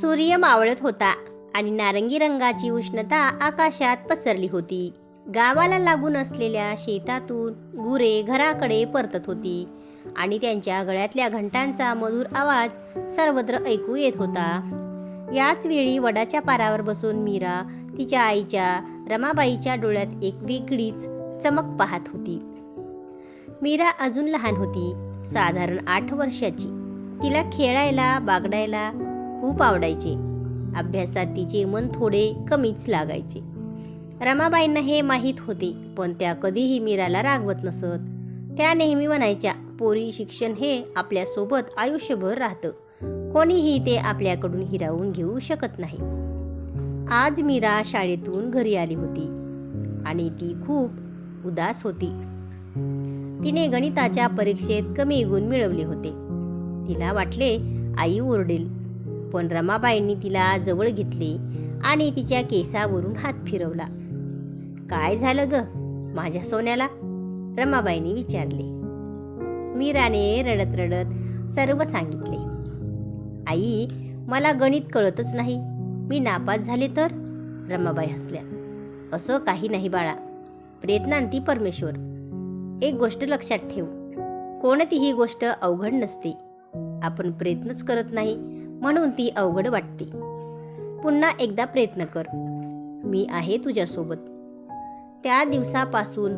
सूर्य मावळत होता आणि नारंगी रंगाची उष्णता आकाशात पसरली होती. गावाला लागून असलेल्या शेतातून गुरे घराकडे परतत होती आणि त्यांच्या गळ्यातल्या घंटांचा मधुर आवाज सर्वत्र ऐकू येत होता. याच वेळी वडाच्या पारावर बसून मीरा तिच्या आईच्या रमाबाईच्या डोळ्यात एक वेगळीच चमक पाहत होती. मीरा अजून लहान होती साधारण आठ वर्षाची. तिला खेळायला बागडायला खूप आवडायचे. अभ्यासात तिचे मन थोडे कमीच लागायचे. रमाबाईंना हे माहीत होते पण त्या कधीही मीराला रागवत नसत. त्या नेहमी म्हणायच्या पोरी शिक्षण हे आपल्यासोबत आयुष्यभर राहतं. कोणीही ते आपल्याकडून हिरावून घेऊ शकत नाही. आज मीरा शाळेतून घरी आली होती आणि ती खूप उदास होती. तिने गणिताच्या परीक्षेत कमी गुण मिळवले होते. तिला वाटले आई ओरडेल. पण रमाबाईंनी तिला जवळ घेतले आणि तिच्या केसावरून हात फिरवला. काय झालं ग? माझ्या सोन्याला? रमाबाईंनी विचारले. मीराने रडत रडत सर्व सांगितले. आई मला गणित कळतच नाही. मी नापास झाले तर? रमाबाई हसल्या. असं काही नाही बाळा. प्रयत्नांती परमेश्वर. एक गोष्ट लक्षात ठेव. कोणतीही गोष्ट अवघड नसते. आपण प्रयत्नच करत नाही. म्हणून ती अवघड वाटते. पुन्हा एकदा प्रयत्न कर. मी आहे तुझ्यासोबत. त्या दिवसापासून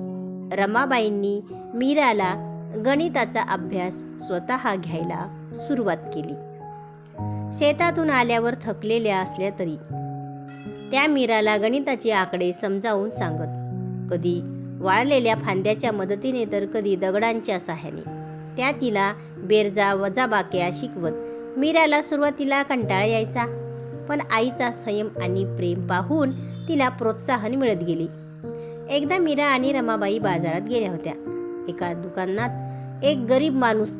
रमाबाईंनी मीराला गणिताचा अभ्यास स्वतः घ्यायला सुरुवात केली. शेतातून आल्यावर थकलेल्या असल्या तरी त्या मीराला गणिताचे आकडे समजावून सांगत कधी वाळलेल्या फांद्याच्या मदतीने तर कधी दगडांच्या सहाय्याने. त्या तिला बेरजा वजाबाक्या शिकवत मीराला सुरुवातीला कंटाळा यायचा पण आईचा संयम आणि प्रेम पाहून तिला प्रोत्साहन मिळत गेले. एकदा मीरा आणि रमाबाई बाजारात गेल्या होत्या. एका दुकानात एक गरीब माणूस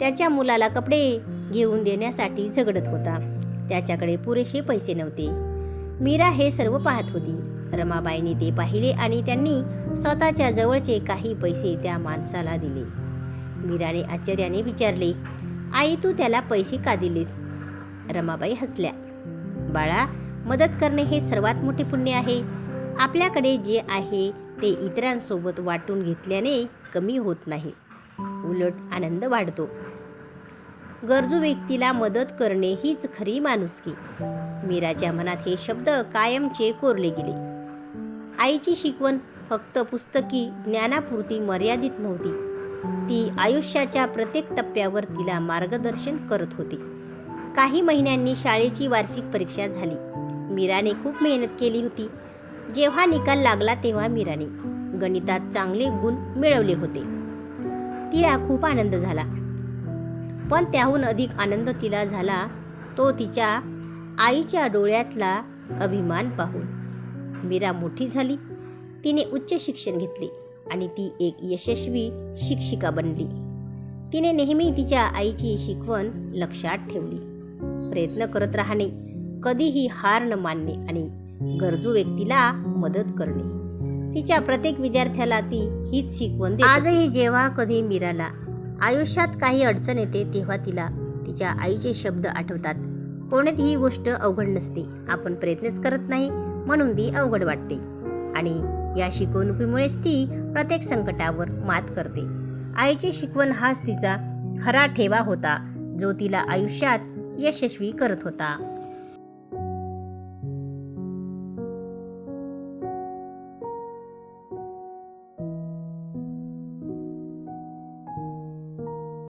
त्याच्या मुलाला कपडे घेऊन देण्यासाठी झगडत होता. त्याच्याकडे पुरेसे पैसे नव्हते. मीरा हे सर्व पाहत होती. रमाबाईने ते पाहिले आणि त्यांनी स्वतःच्या जवळचे काही पैसे त्या माणसाला दिले. मीराने आश्चर्याने विचारले आई तू त्याला पैसे का दिलेस? रमाबाई हसल्या. बाळा मदत करणे हे सर्वात मोठे पुण्य आहे. आपल्याकडे जे आहे ते इतरांसोबत वाटून घेतल्याने कमी होत नाही. उलट आनंद वाढतो. गरजू व्यक्तीला मदत करणे हीच खरी माणुसकी. मीराच्या मनात हे शब्द कायमचे कोरले गेले. आईची शिकवण फक्त पुस्तकी ज्ञानापुरती मर्यादित नव्हती. ती आयुष्याच्या प्रत्येक टप्प्यावर तिला मार्गदर्शन करत होती. काही महिन्यांनी शाळेची वार्षिक परीक्षा झाली. मीराने खूप मेहनत केली होती. जेव्हा निकाल लागला तेव्हा मीराने गणितात चांगले गुण मिळवले होते. तिला खूप आनंद झाला. पण त्याहून अधिक आनंद तिला झाला तो तिच्या आईच्या डोळ्यातला अभिमान पाहून. मीरा मोठी झाली. तिने उच्च शिक्षण घेतले. आणि ती एक यशस्वी शिक्षिका बनली. तिने नेहमी तिच्या आईची शिकवण लक्षात ठेवली. प्रयत्न करत राहणे कधीही हार न मानणे आणि गरजू व्यक्तीला मदत करणे. तिच्या प्रत्येक विद्यार्थ्याला ती हीच शिकवण आजही जेव्हा कधी मीराला आयुष्यात काही अडचण येते तेव्हा तिला तिच्या आईचे शब्द आठवतात. कोणतीही गोष्ट अवघड नसते. आपण प्रयत्नच करत नाही म्हणून ती अवघड वाटते. आणि या शिकवणुकीमुळेच ती प्रत्येक संकटावर मात करते. आईची शिकवण हाच तिचा खरा ठेवा होता जो तिला आयुष्यात यशस्वी करत होता.